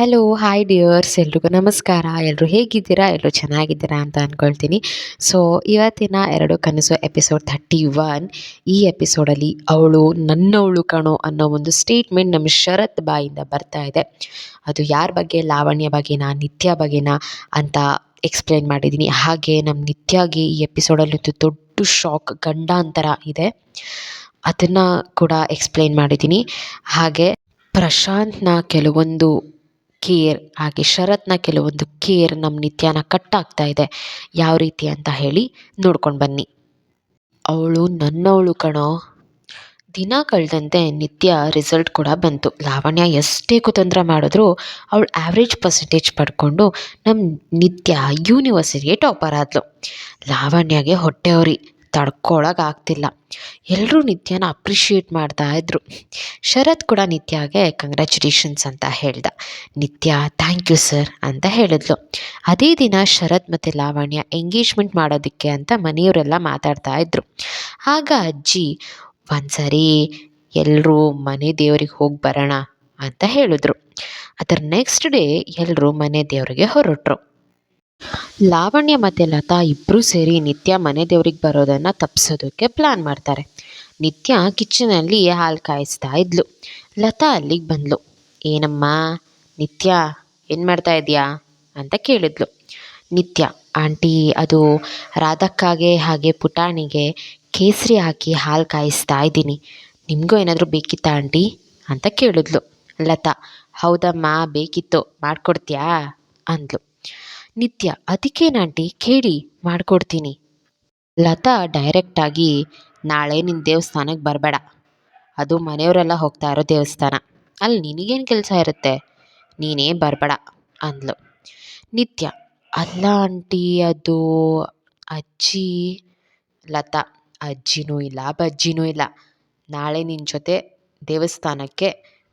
Hello hi dears ಎಲ್ರಿಗೂ ನಮಸ್ಕಾರ. ಎಲ್ಲರೂ ಹೇಗಿದ್ದೀರಾ? ಎಲ್ಲರೂ ಚೆನ್ನಾಗಿದ್ದೀರಾ ಅಂತ ಅಂದ್ಕೊಳ್ತೀನಿ ಸೊ ಇವತ್ತಿನ ಎರಡು ಕನಸು ಎಪಿಸೋಡ್ ಥರ್ಟಿ ಒನ್ ಈ ಎಪಿಸೋಡಲ್ಲಿ ಅವಳು ನನ್ನವಳು ಕಣೋ ಅನ್ನೋ ಒಂದು ಸ್ಟೇಟ್ಮೆಂಟ್ ನಮ್ಮ ಶರತ್ ಬಾಯಿಂದ ಬರ್ತಾ ಇದೆ. ಅದು ಯಾರ ಬಗ್ಗೆ? ಲಾವಣ್ಯ ಬಗ್ಗೆನಾ ನಿತ್ಯ ಬಗ್ಗೆನಾ ಅಂತ ಎಕ್ಸ್ಪ್ಲೇನ್ ಮಾಡಿದ್ದೀನಿ ಹಾಗೆ ನಮ್ಮ ನಿತ್ಯಗೆ ಈ ಎಪಿಸೋಡಲ್ಲಿ ಒಂದು ದೊಡ್ಡ ಶಾಕ್ ಗಂಡಾಂತರ ಇದೆ. ಅದನ್ನು ಕೂಡ ಎಕ್ಸ್ಪ್ಲೇನ್ ಮಾಡಿದ್ದೀನಿ ಹಾಗೆ ಪ್ರಶಾಂತ್ನ ಕೆಲವೊಂದು ಕೇರ್ ಹಾಗೆ ಶರತ್ನ ಕೆಲವೊಂದು ಕೇರ್ ನಮ್ಮ ನಿತ್ಯನ ಕಟ್ಟಾಗ್ತಾ ಇದೆ. ಯಾವ ರೀತಿ ಅಂತ ಹೇಳಿ ನೋಡ್ಕೊಂಡು ಬನ್ನಿ. ಅವಳು ನನ್ನವಳು ಕಣೋ. ದಿನ ಕಳೆದಂತೆ ನಿತ್ಯ ರಿಸಲ್ಟ್ ಕೂಡ ಬಂತು. ಲಾವಣ್ಯ ಎಷ್ಟೇ ಕುತಂತ್ರ ಮಾಡಿದ್ರು ಅವಳು ಆ್ಯಾವ್ರೇಜ್ ಪರ್ಸೆಂಟೇಜ್ ಪಡ್ಕೊಂಡು ನಮ್ಮ ನಿತ್ಯ ಯೂನಿವರ್ಸಿಟಿಗೆ ಟಾಪರ್ ಆದಳು ಲಾವಣ್ಯಗೆ ಹೊಟ್ಟೆವ್ರಿ ತಡ್ಕೊಳಕ್ಕೆ ಆಗ್ತಿಲ್ಲ ಎಲ್ಲರೂ ನಿತ್ಯನ ಅಪ್ರಿಷಿಯೇಟ್ ಮಾಡ್ತಾ ಇದ್ರು. ಶರತ್ ಕೂಡ ನಿತ್ಯಗೆ ಕಂಗ್ರ್ಯಾಚುಲೇಷನ್ಸ್ ಅಂತ ಹೇಳ್ದ. ನಿತ್ಯ ಥ್ಯಾಂಕ್ ಯು ಸರ್ ಅಂತ ಹೇಳಿದ್ಲು. ಅದೇ ದಿನ ಶರತ್ ಮತ್ತು ಲಾವಣ್ಯ ಎಂಗೇಜ್ಮೆಂಟ್ ಮಾಡೋದಕ್ಕೆ ಅಂತ ಮನೆಯವರೆಲ್ಲ ಮಾತಾಡ್ತಾ ಇದ್ರು. ಆಗ ಅಜ್ಜಿ, ಒಂದ್ಸರಿ ಎಲ್ಲರೂ ಮನೆ ದೇವರಿಗೆ ಹೋಗಿ ಬರೋಣ ಅಂತ ಹೇಳಿದ್ರು. ಅದರ ನೆಕ್ಸ್ಟ್ ಡೇ ಎಲ್ಲರೂ ಮನೆ ದೇವರಿಗೆ ಹೊರಟರು. ಲಾವಣ್ಯ ಮತ್ತು ಲತಾ ಇಬ್ಬರೂ ಸೇರಿ ನಿತ್ಯ ಮನೆ ದೇವ್ರಿಗೆ ಬರೋದನ್ನು ತಪ್ಪಿಸೋದಕ್ಕೆ ಪ್ಲ್ಯಾನ್ ಮಾಡ್ತಾರೆ. ನಿತ್ಯ ಕಿಚನಲ್ಲಿ ಹಾಲು ಕಾಯಿಸ್ತಾ ಇದ್ಲು. ಲತಾ ಅಲ್ಲಿಗೆ ಬಂದ್ಲು. ಏನಮ್ಮ, ನಿತ್ಯ, ಏನು ಮಾಡ್ತಾ ಇದೆಯಾ? ಅಂತ ಕೇಳಿದ್ಲು. ನಿತ್ಯ, ಆಂಟಿ, ಅದು ರಾಧಕ್ಕಾಗೆ ಹಾಗೆ ಪುಟಾಣಿಗೆ ಕೇಸರಿ ಹಾಕಿ ಹಾಲು ಕಾಯಿಸ್ತಾ ಇದ್ದೀನಿ. ನಿಮಗೂ ಏನಾದರೂ ಬೇಕಿತ್ತಾ ಆಂಟಿ? ಅಂತ ಕೇಳಿದ್ಲು. ಲತಾ, ಹೌದಮ್ಮ, ಬೇಕಿತ್ತು. ಮಾಡಿಕೊಡ್ತೀಯಾ? ಅಂದ್ಲು. ನಿತ್ಯ ಅದಕ್ಕೇನು ಆಂಟಿ ಕೇಳಿ ಮಾಡಿಕೊಡ್ತೀನಿ. ಲತಾ ಡೈರೆಕ್ಟಾಗಿ ನಾಳೆ ನಿನ್ನ ದೇವಸ್ಥಾನಕ್ಕೆ ಬರಬೇಡ. ಅದು ಮನೆಯವರೆಲ್ಲ ಹೋಗ್ತಾ ಇರೋ ದೇವಸ್ಥಾನ. ಅಲ್ಲಿ ನಿನಗೇನು ಕೆಲಸ ಇರುತ್ತೆ? ನೀನೇ ಬರಬೇಡ, ಅಂದ್ಲು. ನಿತ್ಯ, ಅಲ್ಲ ಆಂಟಿ, ಅದು ಅಜ್ಜಿ, ಲತಾ, ಅಜ್ಜಿನೂ ಇಲ್ಲ, ಬಜ್ಜಿನೂ ಇಲ್ಲ. ನಾಳೆ ನಿನ್ನ ಜೊತೆ ದೇವಸ್ಥಾನಕ್ಕೆ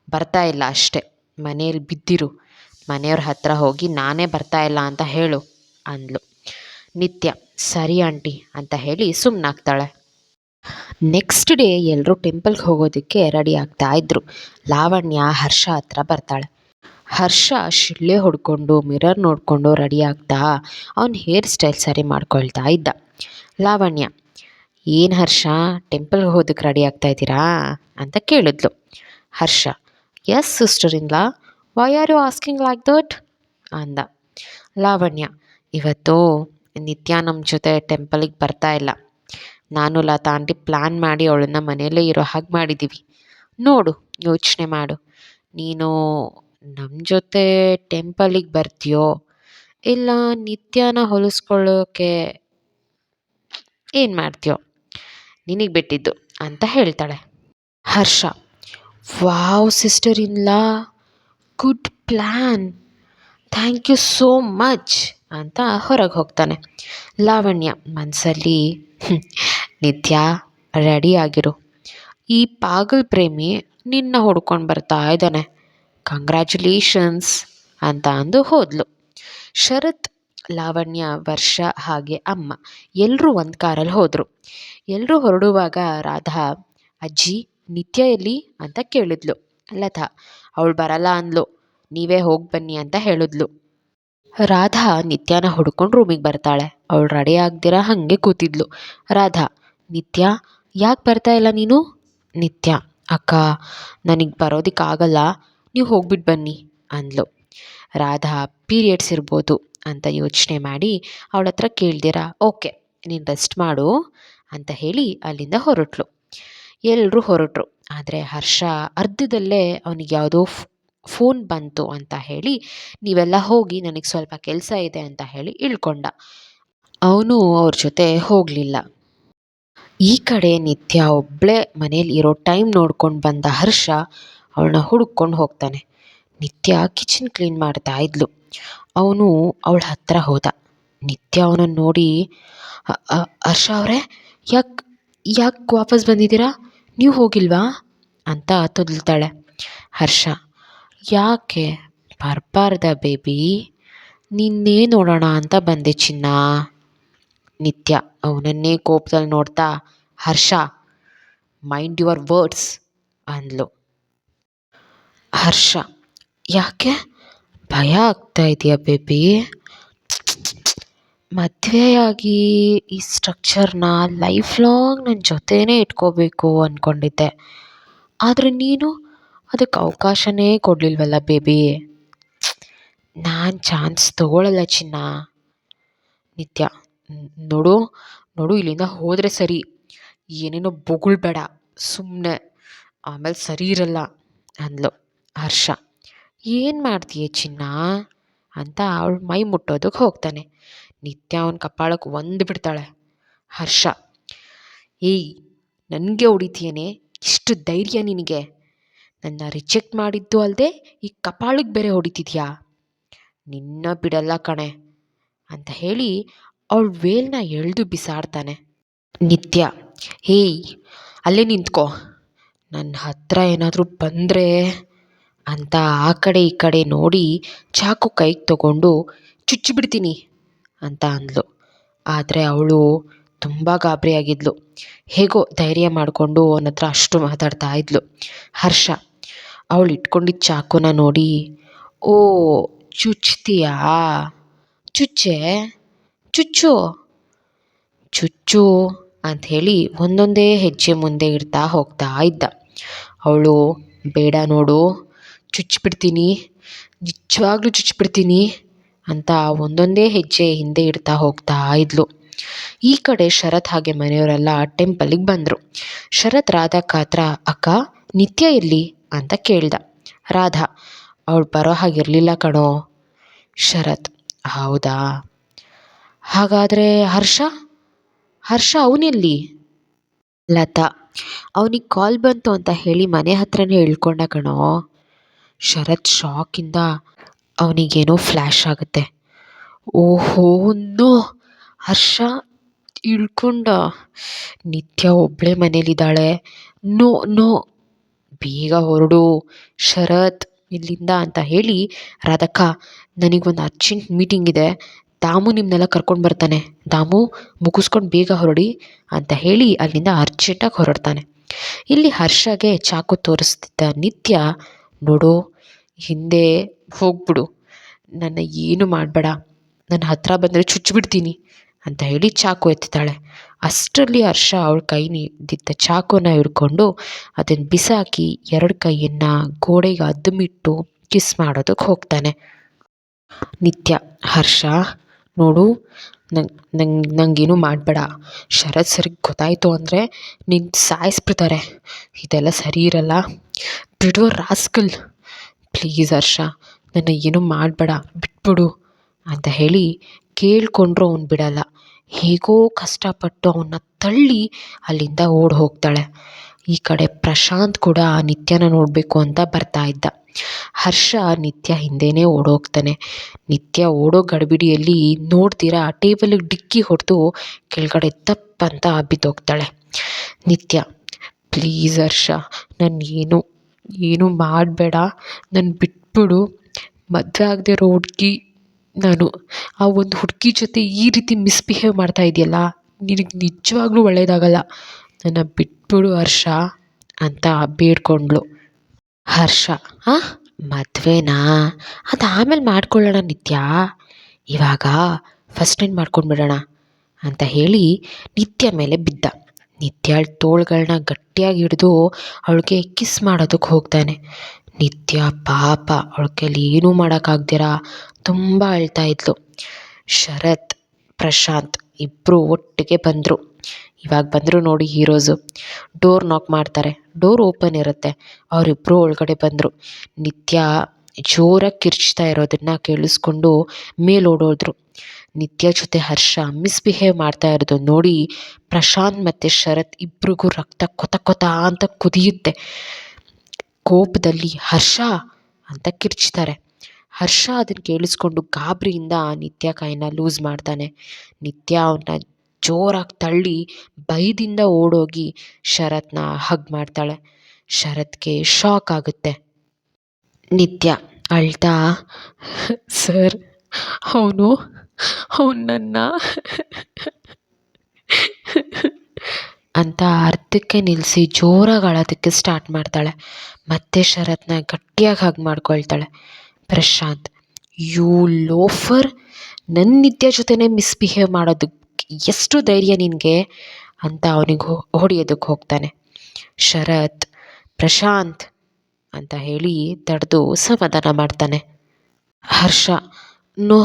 ಬರ್ತಾ ಇಲ್ಲ ಅಷ್ಟೆ. ಮನೇಲಿ ಬಿದ್ದಿರು. ಮನೆಯವ್ರ ಹತ್ರ ಹೋಗಿ, ನಾನೇ ಬರ್ತಾ ಇಲ್ಲ ಅಂತ ಹೇಳು ಅಂದ್ಲು. ನಿತ್ಯ, ಸರಿ ಆಂಟಿ ಅಂತ ಹೇಳಿ ಸುಮ್ಮನಾಗ್ತಾಳೆ ನೆಕ್ಸ್ಟ್ ಡೇ ಎಲ್ಲರೂ ಟೆಂಪಲ್ಗೆ ಹೋಗೋದಕ್ಕೆ ರೆಡಿ ಆಗ್ತಾ ಇದ್ರು. ಲಾವಣ್ಯ, ಹರ್ಷ ಹತ್ರ ಬರ್ತಾಳೆ. ಹರ್ಷ ಶಿಳ್ಳೆ ಹೊಡ್ಕೊಂಡು, ಮಿರರ್ ನೋಡಿಕೊಂಡು ರೆಡಿ ಆಗ್ತಾ ಅವನ ಹೇರ್ ಸ್ಟೈಲ್ ಸರಿ ಮಾಡ್ಕೊಳ್ತಾ ಇದ್ದ. ಲಾವಣ್ಯ, ಏನು ಹರ್ಷ, ಟೆಂಪಲ್ಗೆ ಹೋದಕ್ಕೆ ರೆಡಿ ಆಗ್ತಾ ಇದ್ದೀರಾ? ಅಂತ ಕೇಳಿದ್ಲು. Harsha yes sister in law why are you asking like that ಅಂದ. ಲಾವಣ್ಯ, ಇವತ್ತು ನಿತ್ಯ ನಮ್ಮ ಜೊತೆ ಟೆಂಪಲಿಗೆ ಬರ್ತಾ ಇಲ್ಲ. ನಾನು ಲತಾ ಆಂಟಿ ಪ್ಲ್ಯಾನ್ ಮಾಡಿ ಅವಳನ್ನ ಮನೆಯಲ್ಲೇ ಇರೋ ಹಾಗೆ ಮಾಡಿದ್ದೀವಿ ನೋಡು, ಯೋಚನೆ ಮಾಡು. ನೀನು ನಮ್ಮ ಜೊತೆ ಟೆಂಪಲಿಗೆ ಬರ್ತೀಯೋ? ಇಲ್ಲ ನಿತ್ಯನ ಹೊಲಿಸ್ಕೊಳ್ಳೋಕೆ ಏನು ಮಾಡ್ತೀಯೋ? ನಿನಗೆ ಬಿಟ್ಟಿದ್ದು, ಅಂತ ಹೇಳ್ತಾಳೆ. Harsha, wow sister in law good plan thank you so much ಅಂತ ಹೊರಗೆ ಹೋಗ್ತಾನೆ. ಲಾವಣ್ಯ ಮನಸ್ಸಲ್ಲಿ ನಿತ್ಯ ಆಗಿರು. ಈ ಪಾಗಲ್ ಪ್ರೇಮಿ ನಿನ್ನ ಹುಡ್ಕೊಂಡು ಬರ್ತಾ ಇದ್ದಾನೆ. ಕಂಗ್ರ್ಯಾಚುಲೇಷನ್ಸ್ ಅಂತ ಅಂದು ಹೋದ್ಲು. ಶರತ್, ಲಾವಣ್ಯ, ವರ್ಷ ಹಾಗೆ ಅಮ್ಮ ಎಲ್ಲರೂ ಒಂದು ಕಾರಲ್ಲಿ ಹೋದರು. ಎಲ್ಲರೂ ಹೊರಡುವಾಗ ರಾಧಾ, ಅಜ್ಜಿ ನಿತ್ಯ ಎಲ್ಲಿ ಅಂತ ಕೇಳಿದ್ಲು. ಲತಾ ಅವಳು ಬರಲ್ಲ ಅಂದ್ಲು. ನೀವೇ ಹೋಗಿ ಬನ್ನಿ ಅಂತ ಹೇಳಿದ್ಲು. ರಾಧಾ ನಿತ್ಯನ ಹುಡ್ಕೊಂಡು ರೂಮಿಗೆ ಬರ್ತಾಳೆ. ಅವಳು ರೆಡಿ ಆಗ್ದಿರ ಹಾಗೆ ಕೂತಿದ್ಲು. ರಾಧಾ, ನಿತ್ಯ, ಯಾಕೆ ಬರ್ತಾ ಇಲ್ಲ ನೀನು? ನಿತ್ಯ, ಅಕ್ಕ, ನನಗೆ ಬರೋದಕ್ಕಾಗಲ್ಲ ನೀವು ಹೋಗ್ಬಿಟ್ಟು ಬನ್ನಿ ಅಂದ್ಲು. ರಾಧಾ ಪೀರಿಯಡ್ಸ್ ಇರ್ಬೋದು ಅಂತ ಯೋಚನೆ ಮಾಡಿ ಅವಳ ಹತ್ರ ಕೇಳ್ದಿರ, ಓಕೆ, ನೀನು ರೆಸ್ಟ್ ಮಾಡು ಅಂತ ಹೇಳಿ ಅಲ್ಲಿಂದ ಹೊರಟ್ಲು. ಎಲ್ಲರೂ ಹೊರಟರು. ಆದರೆ ಹರ್ಷ ಅರ್ಧದಲ್ಲೇ ಅವನಿಗೆ ಯಾವುದೋ ಫೋನ್ ಬಂತು ಅಂತ ಹೇಳಿ, ನೀವೆಲ್ಲ ಹೋಗಿ ನನಗೆ ಸ್ವಲ್ಪ ಕೆಲಸ ಇದೆ ಅಂತ ಹೇಳಿ ಇಳ್ಕೊಂಡ. ಅವನು ಅವ್ರ ಜೊತೆ ಹೋಗಲಿಲ್ಲ. ಈ ಕಡೆ ನಿತ್ಯ ಒಬ್ಬಳೇ ಮನೇಲಿ ಇರೋ ಟೈಮ್ ನೋಡ್ಕೊಂಡು ಬಂದ ಹರ್ಷ ಅವಳನ್ನ ಹುಡುಕೊಂಡು ಹೋಗ್ತಾನೆ. ನಿತ್ಯ ಕಿಚನ್ ಕ್ಲೀನ್ ಮಾಡ್ತಾ ಇದ್ಲು. ಅವನು ಅವಳ ಹತ್ರ ಹೋದ. ನಿತ್ಯ ಅವನನ್ನು ನೋಡಿ ಹರ್ಷ ಅವರೇ, ಯಾಕೆ ಯಾಕೆ ವಾಪಸ್ ಬಂದಿದ್ದೀರಾ? ನೀವು ಹೋಗಿಲ್ವಾ? ಅಂತ ತೊದಲ್ತಾಳೆ ಹರ್ಷ. ಯಾಕೆ? ಬರಬಾರ್ದ ಬೇಬಿ? ನಿನ್ನೇ ನೋಡೋಣ ಅಂತ ಬಂದೆ ಚಿನ್ನ. ನಿತ್ಯ ಅವನನ್ನೇ ಕೋಪದಲ್ಲಿ ನೋಡ್ತಾ ಹರ್ಷ ಮೈಂಡ್ ಯುವರ್ ವರ್ಡ್ಸ್ ಅಂದ್ಲು. ಹರ್ಷ, ಯಾಕೆ? ಭಯ ಆಗ್ತಾ ಇದೆಯಾ ಬೇಬಿ? ಮದುವೆಯಾಗಿ ಈ ಸ್ಟ್ರಕ್ಚರ್ನ ಲೈಫ್ ಲಾಂಗ್ ನನ್ನ ಜೊತೆಯೇ ಇಟ್ಕೋಬೇಕು ಅಂದ್ಕೊಂಡಿದ್ದೆ ಆದರೆ ನೀನು ಅದಕ್ಕೆ ಅವಕಾಶನೇ ಕೊಡಲಿಲ್ವಲ್ಲ ಬೇಬಿ ನಾನು ಚಾನ್ಸ್ ತಗೊಳ್ಳಲ್ಲ ಚಿನ್ನ. ನಿತ್ಯ, ನೋಡು ನೋಡು ಇಲ್ಲಿಂದ ಹೋದರೆ ಸರಿ. ಏನೇನೋ ಬೊಗಳ್ಬೇಡ ಸುಮ್ಮನೆ ಆಮೇಲೆ ಸರಿ ಇರಲ್ಲ ಅಂದ್ಲು ಹರ್ಷ. ಏನು ಮಾಡ್ತೀಯ ಚಿನ್ನ? ಅಂತ ಅವಳು ಮೈ ಮುಟ್ಟೋದಕ್ಕೆ ಹೋಗ್ತಾನೆ. ನಿತ್ಯ ಅವನ ಕಪಾಳಕ್ಕೆ ಒಂದು ಬಿಡ್ತಾಳೆ. ಹರ್ಷ, ಏಯ್, ನನಗೆ ಹೊಡಿತೀಯೇನೆ? ಇಷ್ಟು ಧೈರ್ಯ ನಿನಗೆ. ನನ್ನ ರಿಜೆಕ್ಟ್ ಮಾಡಿದ್ದು ಅಲ್ಲದೆ ಈ ಕಪಾಳಕ್ಕೆ ಬೇರೆ ಹೊಡಿತಿದ್ಯಾ? ನಿನ್ನ ಬಿಡಲ್ಲ ಕಣೆ, ಅಂತ ಹೇಳಿ ಅವಳ ವೇಲ್ನ ಎಳೆದು ಬಿಸಾಡ್ತಾನೆ. ನಿತ್ಯ ಹೇಯ್ ಅಲ್ಲೇ ನಿಂತ್ಕೋ. ನನ್ನ ಹತ್ರ ಏನಾದರೂ ಬಂದರೆ ಅಂತ ಆ ಕಡೆ ಈ ಕಡೆ ನೋಡಿ ಚಾಕು ಕೈಗೆ ತಗೊಂಡು ಚುಚ್ಚಿಬಿಡ್ತೀನಿ. ಅಂತ ಅಂದ್ಲು. ಆದರೆ ಅವಳು ತುಂಬ ಗಾಬರಿಯಾಗಿದ್ಲು. ಹೇಗೋ ಧೈರ್ಯ ಮಾಡಿಕೊಂಡು ಅವನ ಹತ್ರ ಅಷ್ಟು ಮಾತಾಡ್ತಾ ಇದ್ಲು. ಹರ್ಷ, ಅವಳು ಇಟ್ಕೊಂಡಿದ್ದ ಚಾಕುನ ನೋಡಿ, ಓ, ಚುಚ್ತೀಯಾ? ಚುಚ್ಚೆ? ಚುಚ್ಚು? ಚುಚ್ಚು? ಅಂತ ಹೇಳಿ ಒಂದೊಂದೇ ಹೆಜ್ಜೆ ಮುಂದೆ ಇಡ್ತಾ ಹೋಗ್ತಾ ಇದ್ದ. ಅವಳು, ಬೇಡ ನೋಡು ಚುಚ್ಚಿಬಿಡ್ತೀನಿ ನಿಜವಾಗ್ಲೂ ಚುಚ್ಚಿಬಿಡ್ತೀನಿ ಅಂತ ಒಂದೊಂದೇ ಹೆಜ್ಜೆ ಹಿಂದೆ ಇಡ್ತಾ ಹೋಗ್ತಾ ಇದ್ಲು. ಈ ಕಡೆ ಶರತ್ ಹಾಗೆ ಮನೆಯವರೆಲ್ಲ ಟೆಂಪಲಿಗೆ ಬಂದರು. ಶರತ್ ರಾಧಾ ಕಾತ್ರ, ಅಕ್ಕ, ನಿತ್ಯ ಇರಲಿ? ಅಂತ ಕೇಳ್ದ. ರಾಧಾ, ಅವಳು ಬರೋ ಹಾಗಿರಲಿಲ್ಲ ಕಣೋ. ಶರತ್, ಹೌದಾ? ಹಾಗಾದರೆ ಹರ್ಷ? ಹರ್ಷ ಅವನೆಲ್ಲಿ? ಲತಾ, ಅವನಿಗೆ ಕಾಲ್ ಬಂತು ಅಂತ ಹೇಳಿ ಮನೆ ಹತ್ರನೇ ಇಳ್ಕೊಂಡ ಕಣೋ. ಶರತ್ ಶಾಕಿಂದ ಅವನಿಗೇನೋ ಫ್ಲ್ಯಾಶ್ ಆಗುತ್ತೆ. ಓಹೋ, ನೋ! ಹರ್ಷ ಇಳ್ಕೊಂಡ. ನಿತ್ಯ ಒಬ್ಬಳೇ ಮನೇಲಿದ್ದಾಳೆ. No no! ಬೇಗ ಹೊರಡು. ಶರತ್, ಇಲ್ಲಿಂದ ಅಂತ ಹೇಳಿ, ರಾಧಕ್ಕ, ನನಗೊಂದು ಅರ್ಜೆಂಟ್ ಮೀಟಿಂಗ್ ಇದೆ. ದಾಮು ನಿಮ್ಮನ್ನೆಲ್ಲ ಕರ್ಕೊಂಡು ಬರ್ತಾನೆ. ದಾಮು, ಮುಗಿಸ್ಕೊಂಡು ಬೇಗ ಹೊರಡಿ ಅಂತ ಹೇಳಿ ಅಲ್ಲಿಂದ ಅರ್ಜೆಂಟಾಗಿ ಹೊರಡ್ತಾನೆ. ಇಲ್ಲಿ ಹರ್ಷಗೆ ಚಾಕು ತೋರಿಸ್ತಿದ್ದ ನಿತ್ಯ, ನೋಡು ಹಿಂದೆ ಹೋಗ್ಬಿಡು. ನನ್ನ ಏನು ಮಾಡಬೇಡ. ನನ್ನ ಹತ್ರ ಬಂದರೆ ಚುಚ್ಚಿಬಿಡ್ತೀನಿ ಅಂತ ಹೇಳಿ ಚಾಕು ಎತ್ತಿದ್ದಾಳೆ. ಅಷ್ಟರಲ್ಲಿ ಹರ್ಷ ಅವಳ ಕೈನಿದ್ದ ಚಾಕುನ ಹಿಡ್ಕೊಂಡು ಅದನ್ನು ಬಿಸಾಕಿ ಎರಡು ಕೈಯನ್ನು ಗೋಡೆಗೆ ಅದ್ದುಮಿಟ್ಟು ಕಿಸ್ ಮಾಡೋದಕ್ಕೆ ಹೋಗ್ತಾನೆ. ನಿತ್ಯ, ಹರ್ಷ, ನೋಡು ನಂಗೆ ನಂಗೆ ನಂಗೇನು ಮಾಡಬೇಡ. ಶರತ್ ಸರಿಗೆ ಗೊತ್ತಾಯಿತು ಅಂದರೆ ನಿನ್ನ ಸಾಯಿಸ್ಬಿಡ್ತಾರೆ. ಇದೆಲ್ಲ ಸರಿ ಇರಲ್ಲ. ಬಿಡೋ ರಾಸ್ಕಲ್. ಪ್ಲೀಸ್ ಹರ್ಷ, ನನ್ನ ಏನೂ ಮಾಡಬೇಡ, ಬಿಟ್ಬಿಡು ಅಂತ ಹೇಳಿ ಕೇಳ್ಕೊಂಡ್ರು ಅವ್ನು ಬಿಡಲ್ಲ. ಹೇಗೋ ಕಷ್ಟಪಟ್ಟು ಅವನ್ನ ತಳ್ಳಿ ಅಲ್ಲಿಂದ ಓಡಿ ಹೋಗ್ತಾಳೆ. ಈ ಕಡೆ ಪ್ರಶಾಂತ್ ಕೂಡ ನಿತ್ಯನ ನೋಡಬೇಕು ಅಂತ ಬರ್ತಾ ಇದ್ದ. ಹರ್ಷ ನಿತ್ಯ ಹಿಂದೇನೆ ಓಡೋಗ್ತಾನೆ ನಿತ್ಯ ಓಡೋ ಗಡಿಬಿಡಿಯಲ್ಲಿ ನೋಡ್ತೀರಾ ಟೇಬಲಿಗೆ ಡಿಕ್ಕಿ ಹೊಡೆದು ಕೆಳಗಡೆ ತಪ್ಪಂತ ಬಿದ್ದೋಗ್ತಾಳೆ. ನಿತ್ಯ, ಪ್ಲೀಸ್ ಹರ್ಷ ನಾನು ಏನು ಏನು ಮಾಡಬೇಡ. ನನ್ನ ಬಿಟ್ಬಿಡು. ಮದುವೆ ಆಗದೆ ಇರೋ ಹುಡ್ಗಿ ನಾನು. ಆ ಒಂದು ಹುಡುಗಿ ಜೊತೆ ಈ ರೀತಿ ಮಿಸ್ಬಿಹೇವ್ ಮಾಡ್ತಾ ಇದೆಯಲ್ಲ? ನಿನಗೆ ನಿಜವಾಗ್ಲೂ ಒಳ್ಳೆಯದಾಗಲ್ಲ ನನ್ನ ಬಿಟ್ಬಿಡು ಹರ್ಷ ಅಂತ ಬೇಡ್ಕೊಂಡ್ಳು. ಹರ್ಷ ಹಾಂ ಮದುವೆನಾ? ಅದು ಆಮೇಲೆ ಮಾಡ್ಕೊಳ್ಳೋಣ ನಿತ್ಯ. ಇವಾಗ ಫಸ್ಟ್ ಟೈಮ್ ಮಾಡ್ಕೊಂಡ್ಬಿಡೋಣ? ಅಂತ ಹೇಳಿ ನಿತ್ಯ ಮೇಲೆ ಬಿದ್ದ. ನಿತ್ಯ ತೋಳ್ಗಳನ್ನ ಗಟ್ಟಿಯಾಗಿ ಹಿಡಿದು ಅವಳಿಗೆ ಕಿಸ್ ಮಾಡೋದಕ್ಕೆ ಹೋಗ್ತಾನೆ. ನಿತ್ಯ ಪಾಪ, ಅವಳ ಕೈಲಿ ಏನೂ ಮಾಡೋಕ್ಕಾಗ್ದಿರ? ತುಂಬ ಅಳ್ತಾ ಇದ್ಲು. ಶರತ್, ಪ್ರಶಾಂತ್ ಇಬ್ಬರು ಒಟ್ಟಿಗೆ ಬಂದರು. ಇವಾಗ ಬಂದರು ನೋಡಿ ಹೀರೋಸು. ಡೋರ್ ನಾಕ್ ಮಾಡ್ತಾರೆ. ಡೋರ್ ಓಪನ್ ಇರುತ್ತೆ. ಅವರಿಬ್ಬರು ಒಳಗಡೆ ಬಂದರು. ನಿತ್ಯ ಜೋರಾಗಿ ಕಿರ್ಚ್ತಾ ಇರೋದನ್ನು ಕೇಳಿಸ್ಕೊಂಡು ಮೇಲೆ ಓಡೋದ್ರು ನಿತ್ಯ ಜೊತೆ ಹರ್ಷ ಮಿಸ್ಬಿಹೇವ್ ಮಾಡ್ತಾ ಇರೋದು ನೋಡಿ ಪ್ರಶಾಂತ್ ಮತ್ತು ಶರತ್ ಇಬ್ರಿಗೂ ರಕ್ತ ಕೊತ ಕೊತ ಅಂತ ಕುದಿಯುತ್ತೆ. ಕೋಪದಲ್ಲಿ ಹರ್ಷ ಅಂತ ಕಿರ್ಚ್ತಾರೆ. ಹರ್ಷ ಅದನ್ನು ಕೇಳಿಸ್ಕೊಂಡು ಗಾಬರಿಯಿಂದ ನಿತ್ಯ ಕೈನ ಲೂಸ್ ಮಾಡ್ತಾನೆ. ನಿತ್ಯ ಅವನ್ನ ಜೋರಾಗಿ ತಳ್ಳಿ ಭಯದಿಂದ ಓಡೋಗಿ ಶರತ್ನ ಹಗ್ ಮಾಡ್ತಾಳೆ. ಶರತ್ಗೆ ಶಾಕ್ ಆಗುತ್ತೆ. ನಿತ್ಯ. ಅಳ್ತಾ. ಸರ್, ಅವನು ಅವನು ನನ್ನ ಅಂತ ಅರ್ಧಕ್ಕೆ ನಿಲ್ಲಿಸಿ ಜೋರಾಗಿ ಅಳೋದಕ್ಕೆ ಸ್ಟಾರ್ಟ್ ಮಾಡ್ತಾಳೆ. ಮತ್ತೆ ಶರತ್ನ ಗಟ್ಟಿಯಾಗಿ ಹಾಗೆ ಮಾಡ್ಕೊಳ್ತಾಳೆ. Prashanth, you loafer? ನನ್ನ ನಿತ್ಯ ಜೊತೆನೇ ಮಿಸ್ಬಿಹೇವ್ ಮಾಡೋದಕ್ಕೆ ಎಷ್ಟು ಧೈರ್ಯ ನಿನಗೆ? ಅಂತ ಅವನಿಗೆ ಹೊಡೆಯೋದಕ್ಕೆ ಹೋಗ್ತಾನೆ. ಶರತ್, ಪ್ರಶಾಂತ್ ಅಂತ ಹೇಳಿ ತಡೆದು ಸಮಾಧಾನ ಮಾಡ್ತಾನೆ. Harsha, no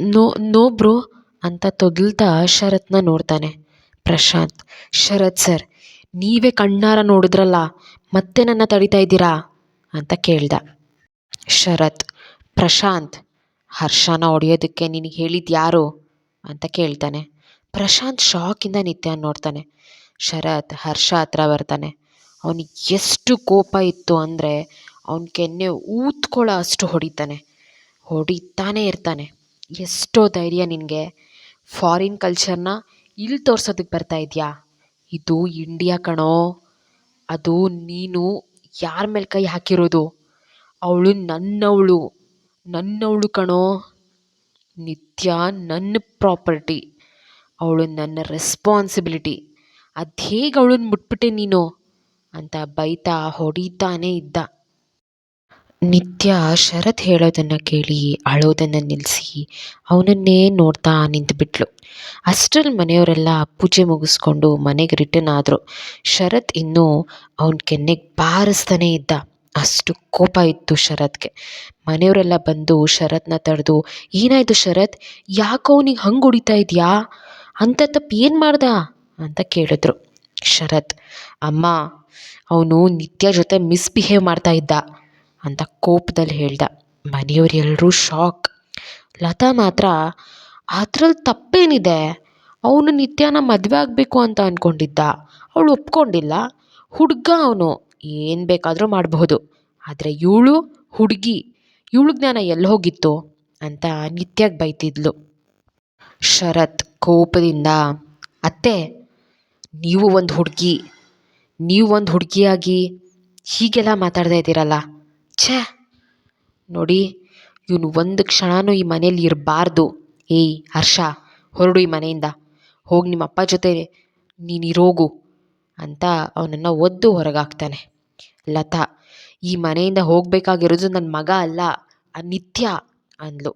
no no bro ಅಂತ ತೊದಲ್ತಾ ಶರತ್ನ ನೋಡ್ತಾನೆ. ಪ್ರಶಾಂತ್, ಶರತ್ ಸರ್, ನೀವೇ ಕಣ್ಣಾರ ನೋಡಿದ್ರಲ್ಲ, ಮತ್ತೆ ನನ್ನ ತಡಿತಾ ಇದ್ದೀರಾ? ಅಂತ ಕೇಳ್ದ. ಶರತ್, ಪ್ರಶಾಂತ್, ಹರ್ಷನ ಹೊಡೆಯೋದಕ್ಕೆ ನಿನಗೆ ಹೇಳಿದ್ದು ಯಾರು? ಅಂತ ಕೇಳ್ತಾನೆ. ಪ್ರಶಾಂತ್ ಶಾಕಿಂದ ನಿತ್ಯ ನೋಡ್ತಾನೆ. ಶರತ್, ಹರ್ಷ ಹತ್ರ ಬರ್ತಾನೆ. ಅವನಿಗೆ ಎಷ್ಟು ಕೋಪ ಇತ್ತು ಅಂದರೆ ಅವನ ಕೆನ್ನೆ ಊದ್ಕೊಳ್ಳೋ ಅಷ್ಟು ಹೊಡಿತಾನೆ. ಹೊಡಿತಾನೇ ಇರ್ತಾನೆ. ಎಷ್ಟೋ ಧೈರ್ಯ ನಿನಗೆ. ಫಾರಿನ್ ಕಲ್ಚರ್ನ ಇಲ್ಲಿ ತೋರ್ಸೋದಕ್ಕೆ ಬರ್ತಾ ಇದೆಯಾ? ಇದು ಇಂಡಿಯಾ ಕಣೋ. ಅದು ನೀನು ಯಾರ ಮೇಲೆ ಕೈ ಹಾಕಿರೋದು? ಅವಳು ನನ್ನವಳು. ನನ್ನವಳು ಕಣೋ. ನಿತ್ಯ ನನ್ನ ಪ್ರಾಪರ್ಟಿ. ಅವಳು ನನ್ನ ರೆಸ್ಪಾನ್ಸಿಬಿಲಿಟಿ ಅದು ಹೇಗೆ ಅವಳನ್ನ ಮುಟ್ಬಿಟ್ಟೆ ನೀನು? ಅಂತ ಬೈತಾ ಹೊಡಿತಾನೇ ಇದ್ದ. ನಿತ್ಯ ಶರತ್ ಹೇಳೋದನ್ನು ಕೇಳಿ ಅಳೋದನ್ನು ನಿಲ್ಲಿಸಿ ಅವನನ್ನೇ ನೋಡ್ತಾ ನಿಂತುಬಿಟ್ಲು. ಅಷ್ಟರಲ್ಲಿ ಮನೆಯವರೆಲ್ಲ ಪೂಜೆ ಮುಗಿಸ್ಕೊಂಡು ಮನೆಗೆ ರಿಟರ್ನ್ ಆದರು. ಶರತ್ ಇನ್ನೂ ಅವನ ಕೆನ್ನೆಗೆ ಬಾರಿಸ್ತಾನೆ ಇದ್ದ. ಅಷ್ಟು ಕೋಪ ಇತ್ತು ಶರತ್ಗೆ. ಮನೆಯವರೆಲ್ಲ ಬಂದು ಶರತ್ನ ತಡೆದು, ಏನಾಯಿತು ಶರತ್? ಯಾಕೋ ಅವನಿಗೆ ಹಂಗೆ ಹೊಡಿತಾ ಇದೆಯಾ? ಅಂತ ತಪ್ಪು ಏನು ಮಾಡ್ದ? ಅಂತ ಕೇಳಿದ್ರು. ಶರತ್, ಅಮ್ಮ ಅವನು ನಿತ್ಯ ಜೊತೆ ಮಿಸ್ಬಿಹೇವ್ ಮಾಡ್ತಾ ಇದ್ದ ಅಂತ ಕೋಪದಲ್ಲಿ ಹೇಳ್ದ. ಮನೆಯವರೆಲ್ಲರೂ ಶಾಕ್. ಲತಾ ಮಾತ್ರ ಅದ್ರಲ್ಲಿ ತಪ್ಪೇನಿದೆ? ಅವನು ನಿತ್ಯನ ಮದುವೆ ಆಗಬೇಕು ಅಂತ ಅಂದ್ಕೊಂಡಿದ್ದ ಅವಳು ಒಪ್ಕೊಂಡಿಲ್ಲ. ಹುಡುಗ ಅವನು, ಏನು ಬೇಕಾದರೂ ಮಾಡಬಹುದು. ಆದರೆ ಇವಳು ಹುಡುಗಿ, ಇವಳು ಜ್ಞಾನ ಎಲ್ಲಿ ಹೋಗಿತ್ತು ಅಂತ ನಿತ್ಯಗೆ ಬೈತಿದ್ಲು. ಶರತ್ ಕೋಪದಿಂದ, ಅತ್ತೆ, ನೀವು ಒಂದು ಹುಡುಗಿ ನೀವು ಒಂದು ಹುಡುಗಿಯಾಗಿ ಹೀಗೆಲ್ಲ ಮಾತಾಡ್ತಾ ಇದ್ದೀರಲ್ಲ? ಛೇ! ನೋಡಿ, ಇವನು ಒಂದು ಕ್ಷಣನೂ ಈ ಮನೇಲಿ ಇರಬಾರ್ದು. ಏಯ್, ಹರ್ಷ, ಹೊರಡು ಈ ಮನೆಯಿಂದ. ಹೋಗಿ ನಿಮ್ಮ ಅಪ್ಪ ಜೊತೆ ನೀನು ಇರೋಗು ಅಂತ ಅವನನ್ನು ಒದ್ದು ಹೊರಗಾಕ್ತಾನೆ. ಲತಾ, ಈ ಮನೆಯಿಂದ ಹೋಗಬೇಕಾಗಿರೋದು ನನ್ನ ಮಗ ಅಲ್ಲ ನಿತ್ಯ ಅಂದ್ಲು.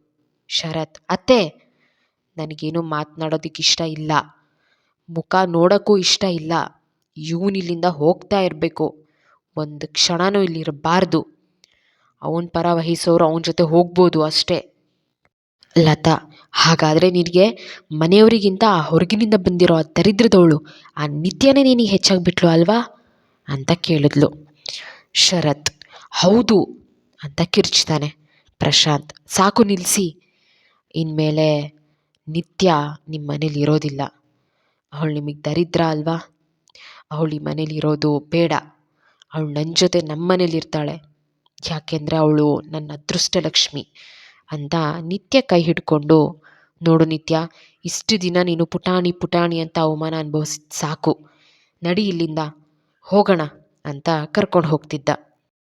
ಶರತ್, ಅತ್ತೆ! ನನಗೇನು ಮಾತನಾಡೋದಕ್ಕೆ ಇಷ್ಟ ಇಲ್ಲ. ಮುಖ ನೋಡೋಕ್ಕೂ ಇಷ್ಟ ಇಲ್ಲ. ಇವನು ಇಲ್ಲಿಂದ ಹೋಗ್ತಾ ಇರಬೇಕು. ಒಂದು ಕ್ಷಣನೂ ಇಲ್ಲಿರಬಾರ್ದು ಅವನ ಪರ ವಹಿಸೋರು ಅವನ ಜೊತೆ ಹೋಗ್ಬೋದು ಅಷ್ಟೇ. ಲತಾ, ಹಾಗಾದರೆ ನಿನಗೆ ಮನೆಯವರಿಗಿಂತ ಆ ಹೊರಗಿನಿಂದ ಬಂದಿರೋ ಆ ದರಿದ್ರದವಳು, ಆ ನಿತ್ಯನೇ ನಿನಗೆ ಹೆಚ್ಚಾಗಿ ಬಿಟ್ಲು ಅಲ್ವಾ? ಅಂತ ಕೇಳಿದ್ಲು. ಶರತ್, ಹೌದು ಅಂತ ಕಿರ್ಚ್ತಾನೆ ಪ್ರಶಾಂತ್, ಸಾಕು ನಿಲ್ಲಿಸಿ ಇನ್ಮೇಲೆ ನಿತ್ಯ ನಿಮ್ಮ ಮನೇಲಿ ಇರೋದಿಲ್ಲ. ಅವಳು ನಿಮಗೆ ದರಿದ್ರ ಅಲ್ವಾ? ಅವಳು ಈ ಮನೇಲಿ ಇರೋದು ಬೇಡ. ಅವಳು ನನ್ನ ಜೊತೆ ನಮ್ಮ ಮನೇಲಿ ಇರ್ತಾಳೆ ಯಾಕೆಂದರೆ ಅವಳು ನನ್ನ ಅದೃಷ್ಟ ಲಕ್ಷ್ಮಿ ಅಂತ ನಿತ್ಯ ಕೈ ಹಿಡ್ಕೊಂಡು, ನೋಡು ನಿತ್ಯ, ಇಷ್ಟು ದಿನ ನೀನು ಪುಟಾಣಿ ಪುಟಾಣಿ ಅಂತ ಅವಮಾನ ಅನುಭವಿಸಿದ ಸಾಕು. ನಡಿ ಇಲ್ಲಿಂದ, ಹೋಗೋಣ ಅಂತ ಕರ್ಕೊಂಡು ಹೋಗ್ತಿದ್ದ.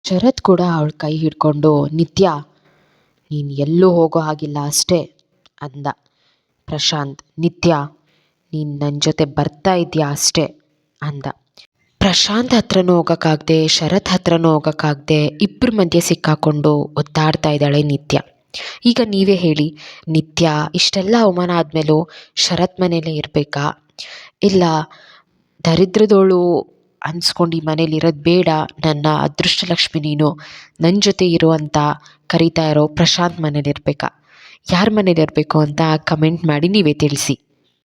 ಶರತ್ ಕೂಡ ಅವಳು ಕೈ ಹಿಡ್ಕೊಂಡು, ನಿತ್ಯ, ನೀನು ಎಲ್ಲೂ ಹೋಗೋ ಹಾಗಿಲ್ಲ ಅಷ್ಟೇ ಅಂದ. ಪ್ರಶಾಂತ್, ನಿತ್ಯ, ನೀನು ನನ್ನ ಜೊತೆ ಬರ್ತಾ ಇದೆಯಾ ಅಷ್ಟೇ? ಅಂದ. ಪ್ರಶಾಂತ್ ಹತ್ರನೂ ಹೋಗೋಕ್ಕಾಗದೆ, ಶರತ್ ಹತ್ರನೂ ಹೋಗೋಕ್ಕಾಗದೆ ಇಬ್ಬರ ಮಧ್ಯೆ ಸಿಕ್ಕಾಕೊಂಡು ಒದ್ದಾಡ್ತಾ ಇದ್ದಾಳೆ ನಿತ್ಯ. ಈಗ ನೀವೇ ಹೇಳಿ, ನಿತ್ಯ, ಇಷ್ಟೆಲ್ಲ ಅವಮಾನ ಆದಮೇಲೂ ಶರತ್ ಮನೇಲೇ ಇರಬೇಕಾ? ಇಲ್ಲ, ದರಿದ್ರದೋಳು ಅನ್ಸ್ಕೊಂಡು ಈ ಮನೇಲಿ ಇರೋದು ಬೇಡ, ನನ್ನ ಅದೃಷ್ಟ ಲಕ್ಷ್ಮಿ ನೀನು ನನ್ನ ಜೊತೆ ಇರುವಂತ ಕರೀತಾ ಇರೋ ಪ್ರಶಾಂತ್ ಮನೇಲಿ ಇರಬೇಕಾ? ಯಾರ ಮನೇಲಿ ಇರಬೇಕು ಅಂತ ಕಮೆಂಟ್ ಮಾಡಿ ನೀವೇ ತಿಳಿಸಿ.